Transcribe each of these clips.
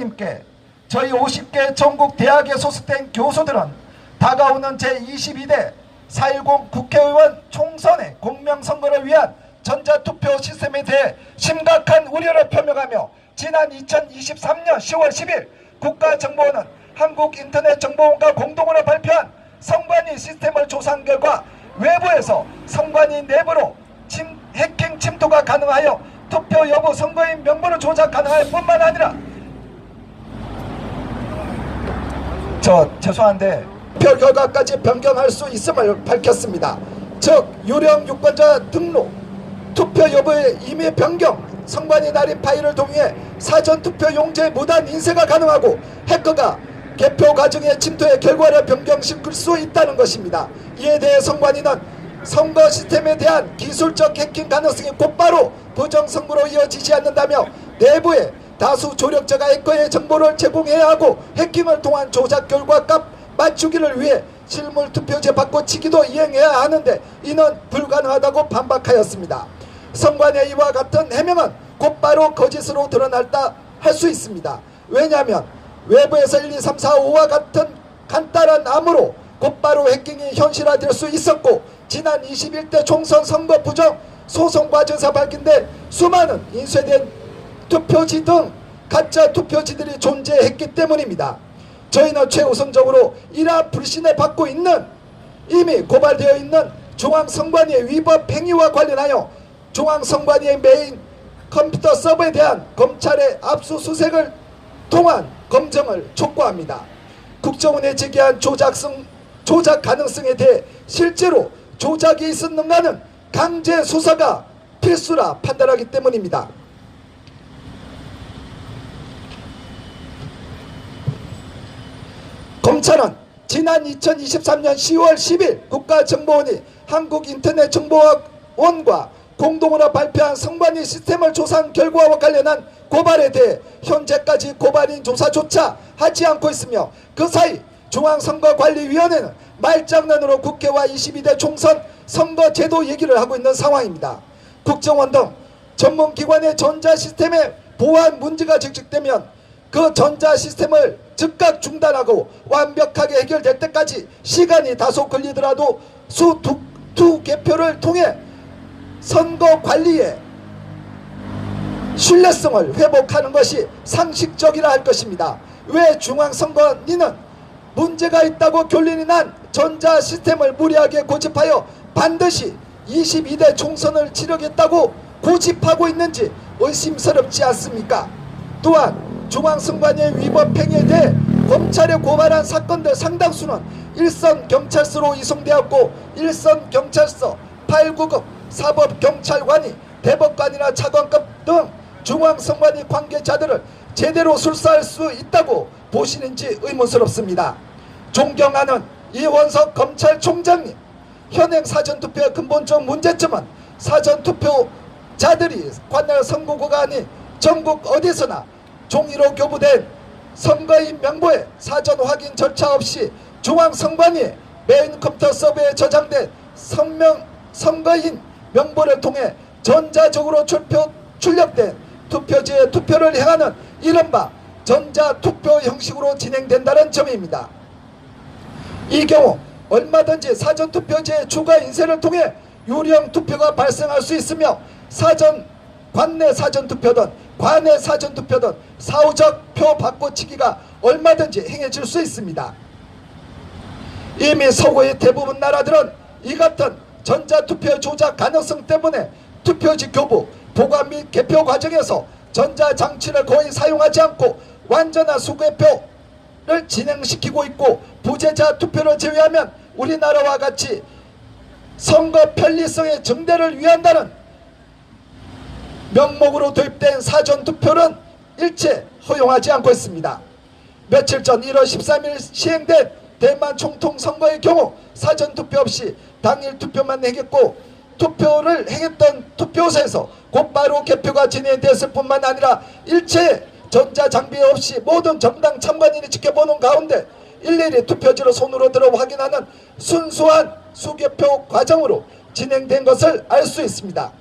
부총장님께 저희 50개 전국 대학에 소속된 교수들은 다가오는 제22대 4.10 국회의원 총선의 공명선거를 위한 전자투표 시스템에 대해 심각한 우려를 표명하며 지난 2023년 10월 10일 국가정보원은 한국인터넷정보원과 공동으로 발표한 선관위 시스템을 조사한 결과 외부에서 선관위 내부로 침, 해킹 침투가 가능하여 투표 여부 선거인 명부를 조작 가능할 뿐만 아니라 저 죄송한데 표 결과까지 변경할 수 있음을 밝혔습니다. 즉 유령 유권자 등록 투표 여부의 임의 변경 선관위 날인 파일을 동의해 사전 투표 용지의 무단 인쇄가 가능하고 해커가 개표 과정의 침투의 결과를 변경시킬 수 있다는 것입니다. 이에 대해 선관위는 선거 시스템에 대한 기술적 해킹 가능성이 곧바로 부정선거로 이어지지 않는다며 내부에 다수 조력자가 해커의 정보를 제공해야 하고 해킹을 통한 조작 결과 값 맞추기를 위해 실물 투표제 바꿔치기도 이행해야 하는데 이는 불가능하다고 반박하였습니다. 선관의 이와 같은 해명은 곧바로 거짓으로 드러날다 할 수 있습니다. 왜냐하면 외부에서 1, 2, 3, 4, 5와 같은 간단한 암으로 곧바로 해킹이 현실화될 수 있었고 지난 21대 총선 선거 부정 소송 과정에서 밝힌된 수많은 인쇄된 투표지 등 가짜 투표지들이 존재했기 때문입니다. 저희는 최우선적으로 이러한 불신을 받고 있는 이미 고발되어 있는 중앙선관위의 위법 행위와 관련하여 중앙선관위의 메인 컴퓨터 서버에 대한 검찰의 압수수색을 통한 검증을 촉구합니다. 국정원에 제기한 조작성, 조작 가능성에 대해 실제로 조작이 있었는가는 강제 수사가 필수라 판단하기 때문입니다. 검찰은 지난 2023년 10월 10일 국가정보원이 한국인터넷정보원과 공동으로 발표한 선관위 시스템을 조사한 결과와 관련한 고발에 대해 현재까지 고발인 조사조차 하지 않고 있으며 그 사이 중앙선거관리위원회는 말장난으로 국회와 22대 총선 선거제도 얘기를 하고 있는 상황입니다. 국정원 등 전문기관의 전자시스템에 보안 문제가 직직되면 그 전자시스템을 즉각 중단하고 완벽하게 해결될 때까지 시간이 다소 걸리더라도 수두 두 개표를 통해 선거 관리에 신뢰성을 회복하는 것이 상식적이라 할 것입니다. 왜 중앙선관위는 문제가 있다고 결론이 난 전자 시스템을 무리하게 고집하여 반드시 22대 총선을 치르겠다고 고집하고 있는지 의심스럽지 않습니까? 또한 중앙선관위의 위법 행위에 대해 검찰에 고발한 사건들 상당수는 일선 경찰서로 이송되었고 일선 경찰서 8구급 사법경찰관이 대법관이나 차관급 등 중앙선관위 관계자들을 제대로 술사할 수 있다고 보시는지 의문스럽습니다. 존경하는 이원석 검찰총장님 현행 사전투표의 근본적 문제점은 사전투표자들이 관할 선거구가 아닌 전국 어디서나 종이로 교부된 선거인 명부에 사전 확인 절차 없이 중앙선관위 메인 컴퓨터 서버에 저장된 선명 선거인 명부를 통해 전자적으로 출표, 출력된 투표지에 투표를 행하는 이른바 전자투표 형식으로 진행된다는 점입니다. 이 경우 얼마든지 사전투표지의 추가 인쇄를 통해 유령 투표가 발생할 수 있으며 사전 관내 사전투표든 관내 사전투표든 사후적 표 바꿔치기가 얼마든지 행해질 수 있습니다. 이미 서구의 대부분 나라들은 이 같은 전자투표 조작 가능성 때문에 투표지 교부, 보관 및 개표 과정에서 전자장치를 거의 사용하지 않고 완전한 수개표를 진행시키고 있고 부재자 투표를 제외하면 우리나라와 같이 선거 편리성의 증대를 위한다는 명목으로 도입된 사전투표는 일체 허용하지 않고 있습니다. 며칠 전 1월 13일 시행된 대만 총통 선거의 경우 사전 투표 없이 당일 투표만 행했고 투표를 행했던 투표소에서 곧바로 개표가 진행됐을 뿐만 아니라 일체 전자장비 없이 모든 정당 참관인이 지켜보는 가운데 일일이 투표지를 손으로 들어 확인하는 순수한 수개표 과정으로 진행된 것을 알 수 있습니다.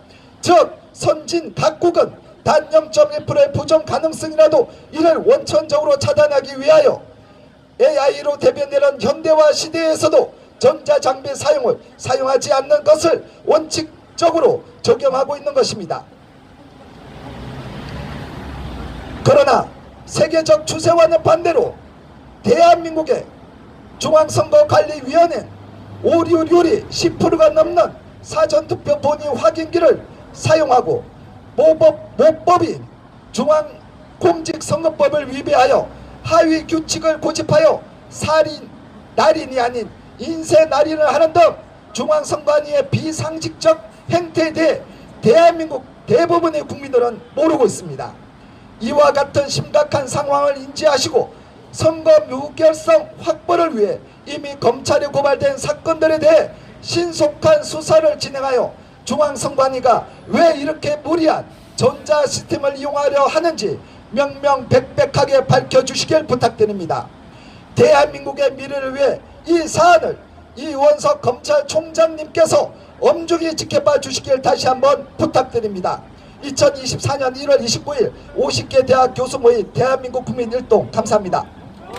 즉 선진 각국은 단 0.1%의 부정 가능성이라도 이를 원천적으로 차단하기 위하여 AI로 대변되는 현대화 시대에서도 전자장비 사용을 사용하지 않는 것을 원칙적으로 적용하고 있는 것입니다. 그러나 세계적 추세와는 반대로 대한민국의 중앙선거관리위원회는 오류율이 10%가 넘는 사전투표 본인 확인기를 사용하고 모법, 모법인 중앙공직선거법을 위배하여 하위 규칙을 고집하여 살인, 날인이 아닌 인쇄 날인을 하는 등 중앙선관위의 비상식적 행태에 대해 대한민국 대부분의 국민들은 모르고 있습니다. 이와 같은 심각한 상황을 인지하시고 선거 무결성 확보를 위해 이미 검찰에 고발된 사건들에 대해 신속한 수사를 진행하여 중앙선관위가 왜 이렇게 무리한 전자 시스템을 이용하려 하는지 명명백백하게 밝혀주시길 부탁드립니다. 대한민국의 미래를 위해 이 사안을 이원석 검찰총장님께서 엄중히 지켜봐 주시길 다시 한번 부탁드립니다. 2024년 1월 29일 50개 대학 교수 모임 대한민국 국민 일동 감사합니다.